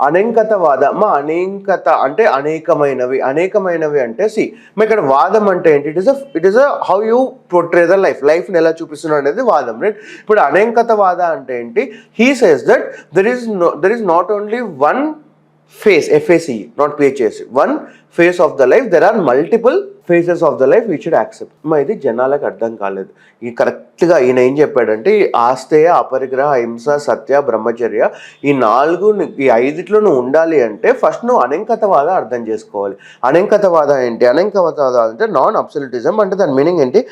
అనేకతవాద మా అనేకత అంటే అనేకమైనవి. అనేకమైనవి అంటే సి మా ఇక్కడ వాదం అంటే ఏంటి? It is it is how you portray the life లైఫ్ని ఎలా చూపిస్తున్నాడు అనేది వాదం రైట్ ఇప్పుడు అనేకతవాద అంటే ఏంటి? He says that there is no there is not only one face FAC not PHS one face of the life there are multiple faces of the life we should accept మా ఇది జనాలకు అర్థం కాలేదు. ఈ కరెక్ట్గా ఈయన ఏం చెప్పాడంటే ఈ ఆస్తేయ అపరిగ్రహ హింస సత్య బ్రహ్మచర్య ఈ నాలుగు ఈ ఐదుట్లో నువ్వు ఉండాలి అంటే ఫస్ట్ నువ్వు అనంకతవాద అర్థం చేసుకోవాలి. అనంకతవాద ఏంటి? అనంకతవాద అంటే నాన్ అబ్సల్యూటిజం అంటే దాని మీనింగ్ ఏంటి?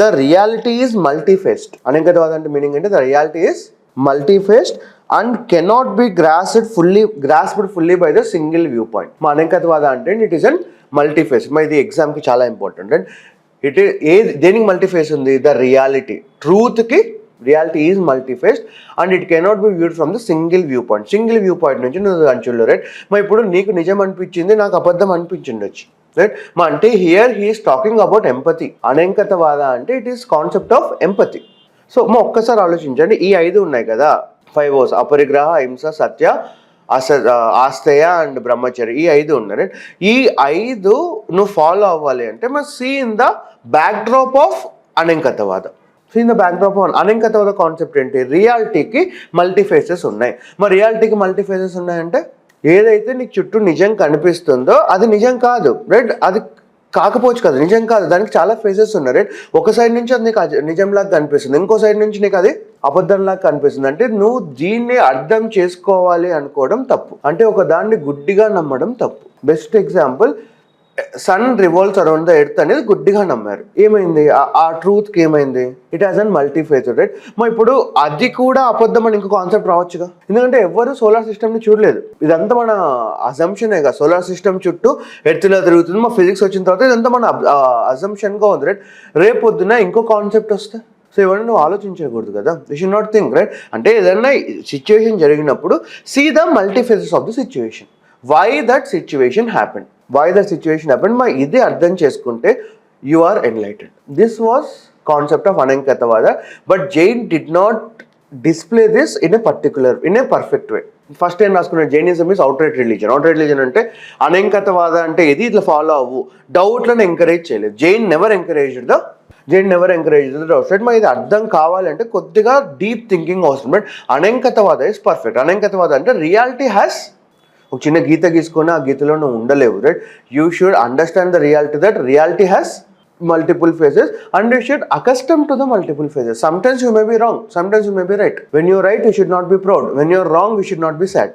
ద రియాలిటీ ఈజ్ మల్టీఫేస్డ్ అనంకతవాద అంటే మీనింగ్ ఏంటి? The reality is multifaced and cannot be grasped fully grasped fully by the single view point మా అనేకత్వాద అంటే ఇట్ ఈస్ అన్ మల్టీఫేస్ ఇది ఎగ్జామ్కి చాలా ఇంపార్టెంట్ అండ్ ఇట్ ఏ దేనికి మల్టీఫేస్ ఉంది? The reality ట్రూత్కి reality is multifaced and it cannot be viewed from the single view point single view point నుంచి నువ్వు అంచుల్లో రైట్ మా ఇప్పుడు నీకు నిజం అనిపించింది నాకు అబద్ధం అనిపించిండొచ్చు రైట్ మా అంటే here he is talking about empathy అనేకతవాద అంటే it is concept of empathy so మా ఒక్కసారి ఆలోచించండి. ఈ ఐదు ఉన్నాయి కదా. ఫైవ్ ఓస్ అపరిగ్రహ హింస సత్య అస ఆస్తేయ అండ్ బ్రహ్మచర్య. ఈ ఐదు ఉన్నాయి ఈ ఐదు నువ్వు ఫాలో అవ్వాలి అంటే మరి see in the backdrop of Anekantavada. See in the backdrop of Anekantavada concept ఏంటి? రియాలిటీకి మల్టీ ఫేసెస్ ఉన్నాయి. మరి రియాలిటీకి మల్టీ ఫేసెస్ ఉన్నాయంటే ఏదైతే నీకు చుట్టూ నిజం కనిపిస్తుందో అది నిజం కాదు రైట్ అది కాకపోవచ్చు కదా నిజం కాదు. దానికి చాలా ఫేజెస్ ఉన్నాయి. రైట్ ఒక సైడ్ నుంచి అది నీకు నిజంలాగా కనిపిస్తుంది. ఇంకో సైడ్ నుంచి నీకు అది అబద్ధంలాగా కనిపిస్తుంది. అంటే నువ్వు దీన్ని అర్థం చేసుకోవాలి అనుకోవడం తప్పు. అంటే ఒక దాన్ని గుడ్డిగా నమ్మడం తప్పు. Best example sun revolves around the earth అనేది గుడ్డిగా నమ్మారు. ఏమైంది? ఆ- ట్రూత్కి ఏమైంది? It has an multi phased right మరి ఇప్పుడు అది కూడా అబద్ధం అని ఇంకో కాన్సెప్ట్ రావచ్చుగా? ఎందుకంటే ఎవరు సోలార్ సిస్టమ్ని చూడలేదు. ఇదంతా మన అజంప్షనే కదా సోలార్ సిస్టమ్ చుట్టూ ఎర్త్లో తిరుగుతుంది. మా ఫిజిక్స్ వచ్చిన తర్వాత ఇదంతా మన అజంప్షన్గా ఉంది రైట్ రేపు పొద్దున ఇంకో కాన్సెప్ట్ వస్తే? సో ఇవన్నీ నువ్వు ఆలోచించకూడదు కదా? You should not think right అంటే ఏదైనా సిచ్యువేషన్ జరిగినప్పుడు see the multi phases of the situation why that situation happen why the situation happened మా ఇది అర్థం చేసుకుంటే you are enlightened this was concept of అనంకతవాద but Jain did not display this in a particular in a perfect way first ఏం రాసుకున్నాడు? Jainism is outright religion outright religion అంటే అనంకతవాద అంటే ఇది ఇట్లా ఫాలో అవ్వు. డౌట్లను ఎంకరేజ్ చేయలేదు. Jain never encourage the Jain never encourage the doubt right మా ఇది అర్థం కావాలంటే కొద్దిగా డీప్ థింకింగ్ అవసరం. But Anekantavada is perfect Anekantavada అంటే రియాలిటీ హ్యాస్ ఒక చిన్న గీత గీసుకొని ఆ గీతలో నువ్వు ఉండలేవు right you should understand the reality that reality has multiple phases and you should accustom to the multiple phases sometimes you may be wrong sometimes you may be right when you're right you should not be proud when you're wrong you should not be sad